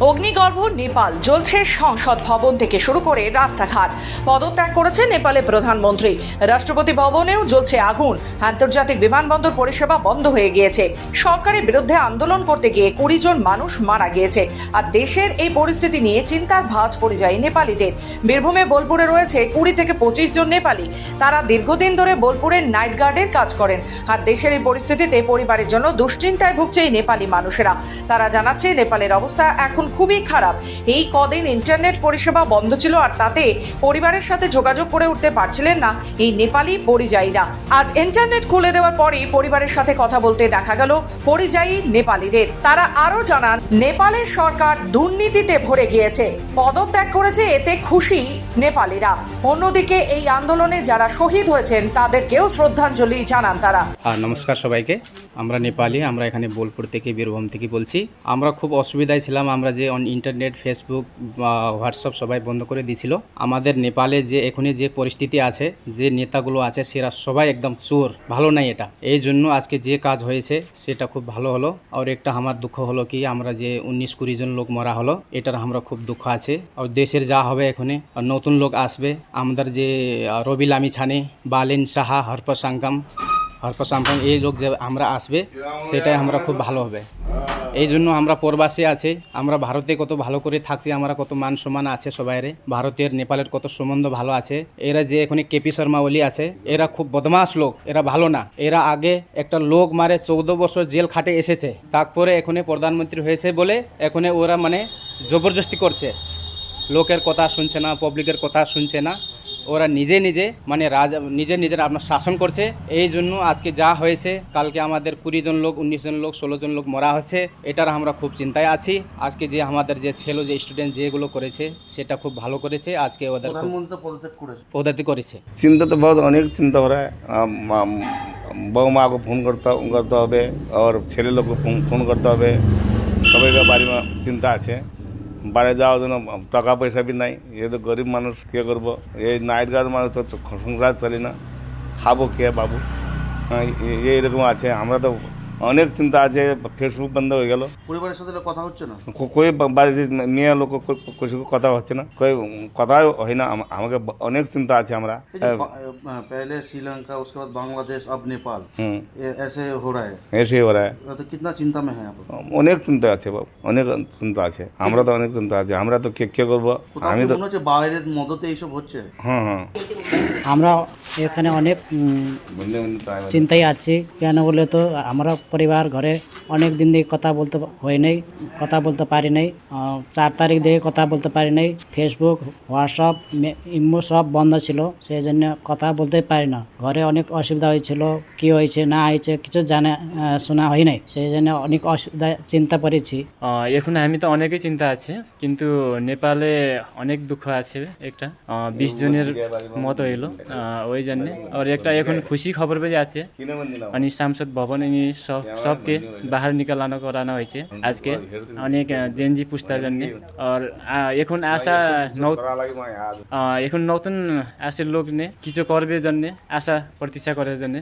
অগ্নিগর্ভ, নেপাল। জ্বলছে সংসদ ভবন থেকে শুরু করে রাস্তাঘাট। পদত্যাগ করেছে নেপালের প্রধানমন্ত্রী। রাষ্ট্রপতি ভবনেও জ্বলছে আগুন। আন্তর্জাতিক বিমানবন্দর পরিষেবা বন্ধ হয়ে গিয়েছে। সরকারের বিরুদ্ধে আন্দোলন করতে গিয়ে কুড়ি জন মানুষ মারা গিয়েছে। আর দেশের এই পরিস্থিতি নিয়ে চিন্তার ভাঁজ পড়ে যায় নেপালিদের। বীরভূমে বোলপুরে রয়েছে কুড়ি থেকে পঁচিশ জন নেপালি। তারা দীর্ঘদিন ধরে বোলপুরের নাইট গার্ডের কাজ করেন। আর দেশের এই পরিস্থিতিতে পরিবারের জন্য দুশ্চিন্তায় ভুগছে এই নেপালি মানুষেরা। তারা জানাচ্ছে, নেপালের অবস্থা এখন খুবই খারাপ। এই কদিন ইন্টারনেট পরিষেবা বন্ধ ছিল আর তাতে পরিবারের সাথে যোগাযোগ করে উঠতে পারছিলেন না এই নেপালি পরিযায়ীরা। আজ ইন্টারনেট খুলে দেওয়ার পরই পরিবারের সাথে কথা বলতে দেখা গেল পরিযায়ী নেপালিদের। তারা আরও জানান নেপালের সরকার দুর্নীতিতে ভরে গিয়েছে। পদত্যাগ করেছে এতে খুশি নেপালিরা। অন্যদিকে এই আন্দোলনে যারা শহীদ হয়েছেন তাদেরকেও শ্রদ্ধাঞ্জলি জানান তারা। নমস্কার সবাইকে। আমরা নেপালি, আমরা এখানে বোলপুর থেকে, বীরভূম থেকে বলছি। আমরা খুব অসুবিধায় ছিলাম, আমরা যে অন ইন্টারনেট ফেসবুক বা হোয়াটসঅ্যাপ সবাই বন্ধ করে দিয়েছিল। আমাদের নেপালে যে এখনই যে পরিস্থিতি আছে, যে নেতাগুলো আছে, সেরা সবাই একদম চোর ভালো নাই এটা। এই জন্য আজকে যে কাজ হয়েছে, সেটা খুব ভালো হলো। আর একটা আমার দুঃখ হলো কি, আমরা যে উনিশ কুড়ি জন লোক মরা হলো, এটার আমরা খুব দুঃখ আছে। আর দেশের যা হবে এখানে নতুন লোক আসবে, আমাদের যে রবি লামি ছানে বালেন সাহা হরপ সাঙ্কাম হরপ সাম্পাম এই লোক যে আমরা আসবে, সেটাই আমরা খুব ভালো হবে। এই জন্য আমরা প্রবাসী আছে, আমরা ভারতে কত ভালো করে থাকছি, আমরা কত মান সম্মান আছে সবাইরে। ভারতের, নেপালের কত সম্বন্ধ ভালো আছে। এরা যে এখানে কেপি শর্মা ওলি আছে, এরা খুব বদমাস লোক, এরা ভালো না। এরা আগে একটা লোক মারে চৌদ্দ বছর জেল খাটে এসেছে, তারপরে এখানে প্রধানমন্ত্রী হয়েছে বলে এখানে ওরা মানে জবরদস্তি করছে। লোকের কথা শুনছে না পাবলিকের কথা শুনছে না। ওরা নিজে নিজে মানে রাজা নিজে নিজের আপনার শাসন করছে। এই জন্য আজকে যা হয়েছে কালকে আমাদের কুড়ি জন লোক উনিশ জন লোক ষোলো জন লোক মরা হচ্ছে। এটার আমরা খুব চিন্তায় আছি। আজকে যে আমাদের যে ছেলে যে স্টুডেন্ট যেগুলো করেছে সেটা খুব ভালো করেছে। আজকে ওদের পদ্ধতি করেছে। চিন্তা তো বহুত অনেক চিন্তা করা। বৌমাকে ফোন করতে করতে হবে আর ছেলে লোক ফোন করতে হবে। সবাই বাড়ি চিন্তা আছে। বাইরে যাওয়ার জন্য টাকা পয়সা বি নাই। এ তো গরিব মানুষ কে করব? এই নাইট গার্ড মানুষ তো সংসার চলি না। খাব কে বাবু? হ্যাঁ, এইরকম আছে। আমরা তো অনেক চিন্তা আছে ফেসবুক বন্ধ হয়ে গেল পরিবারের সাথে কথা হচ্ছে না কো- কই বা- বাড়িতে মেয়ে লোক কো- কো- কিছু কথা হচ্ছে না কই কথাই হয় না আম- আমাকে ব- অনেক চিন্তা আছে আমরা ये जो बा- अ, पहले श्रीलंका उसके बाद बांग्लादेश अब नेपाल হুম ये ऐसे हो रहा है এসে ওরা तो कितना चिंता में है आप অনেক চিন্তা আছে বাবু অনেক চিন্তা আছে আমরা তো অনেক চিন্তা আছে আমরা তো কে কে করবো কোথাও আমি কি তো মনে হচ্ছে বাইরের মদতে এইসব হচ্ছে হ্যাঁ হ্যাঁ আমরা এখানে অনেক আছে আছি। কেন বলে তো? আমরা পরিবার ঘরে অনেক দিন দিয়ে কথা বলতে হয় নাই কথা বলতে পারি নাই। চার তারিখ দিয়ে কথা বলতে পারি নাই। ফেসবুক হোয়াটসঅ্যাপ ইমো সব বন্ধ ছিল সেই জন্য কথা বলতে পারি না। ঘরে অনেক অসুবিধা হয়েছিল কি হয়েছে না হয়েছে কিছু জানা শোনা হয় নাই সেই জন্য অনেক অসুবিধা চিন্তা পড়েছি আহ, এখন আমি তো অনেকই চিন্তা আছে কিন্তু নেপালে অনেক দুঃখ আছে একটা। বিশ জনের মতো এলো ওই জন্য। আর একটা এখন খুশি খবর পেয়ে আছে মানে সাংসদ ভবন ইনি সব সবকে বাহার নিকালানো করানো হয়েছে আজকে। অনেক জেনজি পুস্তার জন্য। আর এখন আশা এখন নতুন আসে লোক নে, কিছু করবে জন্য, আশা প্রতীক্ষা করার জন্য।